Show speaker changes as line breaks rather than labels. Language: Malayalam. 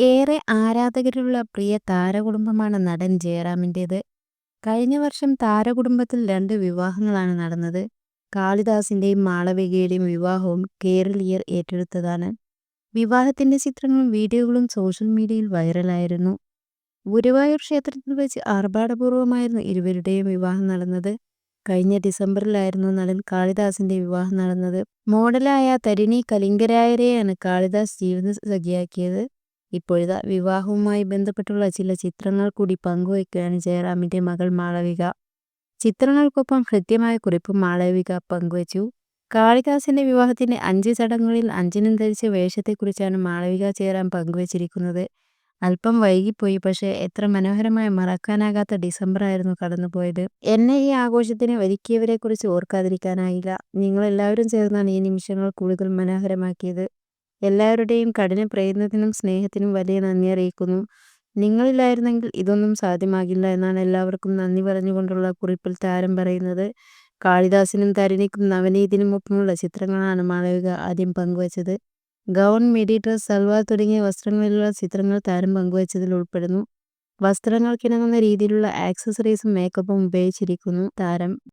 ഏറെ ആരാധകരുള്ള പ്രിയ താരകുടുംബമാണ് നടൻ ജയറാമിന്റേത്. കഴിഞ്ഞ വർഷം താരകുടുംബത്തിൽ രണ്ട് വിവാഹങ്ങളാണ് നടന്നത്. കാളിദാസിന്റെയും മാളവികയുടെയും വിവാഹവും കേരളീയർ ഏറ്റെടുത്തതാണ്. വിവാഹത്തിന്റെ ചിത്രങ്ങളും വീഡിയോകളും സോഷ്യൽ മീഡിയയിൽ വൈറലായിരുന്നു. ഗുരുവായൂർ ക്ഷേത്രത്തിൽ വെച്ച് ആർഭാടപൂർവമായിരുന്നു ഇരുവരുടെയും വിവാഹം നടന്നത്. കഴിഞ്ഞ ഡിസംബറിലായിരുന്നു നടൻ കാളിദാസിന്റെ വിവാഹം നടന്നത്. മോഡലായ തരിണി കലിംഗരായരെയാണ് കാളിദാസ് ജീവിതസഖിയാക്കിയത്. ഇപ്പോഴിതാ വിവാഹവുമായി ബന്ധപ്പെട്ടുള്ള ചില ചിത്രങ്ങൾ കൂടി പങ്കുവയ്ക്കുകയാണ് ജയറാമിന്റെ മകൾ മാളവിക. ചിത്രങ്ങൾക്കൊപ്പം ഹൃദ്യമായ കുറിപ്പ് മാളവിക പങ്കുവച്ചു. കാളിദാസിന്റെ വിവാഹത്തിന്റെ അഞ്ച് ചടങ്ങുകളിൽ അഞ്ചിനും ധരിച്ച വേഷത്തെക്കുറിച്ചാണ് മാളവിക ജയറാം പങ്കുവച്ചിരിക്കുന്നത്. അല്പം വൈകിപ്പോയി പക്ഷേ എത്ര മനോഹരമായ മറക്കാനാകാത്ത ഡിസംബറായിരുന്നു കടന്നുപോയത്. എന്നെ ഈ ആഘോഷത്തിന് ഒരുക്കിയവരെക്കുറിച്ച് ഓർക്കാതിരിക്കാനായില്ല. നിങ്ങളെല്ലാവരും ചേർന്നാണ് ഈ നിമിഷങ്ങൾ കൂടുതൽ മനോഹരമാക്കിയത്. എല്ലാവരുടെയും കഠിന പ്രയത്നത്തിനും സ്നേഹത്തിനും വലിയ നന്ദി അറിയിക്കുന്നു. നിങ്ങളില്ലായിരുന്നെങ്കിൽ ഇതൊന്നും സാധ്യമാകില്ല എന്നാണ് എല്ലാവർക്കും നന്ദി പറഞ്ഞുകൊണ്ടുള്ള കുറിപ്പിൽ താരം പറയുന്നത്. കാളിദാസിനും തരിണിക്കും നവനീതിനുമൊപ്പമുള്ള ചിത്രങ്ങളാണ് മാളവിക ആദ്യം പങ്കുവച്ചത്. ഗൗൺ, മിഡി ഡ്രസ്, സൽവാർ തുടങ്ങിയ വസ്ത്രങ്ങളിലുള്ള ചിത്രങ്ങൾ താരം പങ്കുവച്ചതിൽ ഉൾപ്പെടുന്നു. വസ്ത്രങ്ങൾക്കിണങ്ങുന്ന രീതിയിലുള്ള ആക്സസറീസും മേക്കപ്പും ഉപയോഗിച്ചിരിക്കുന്നു താരം.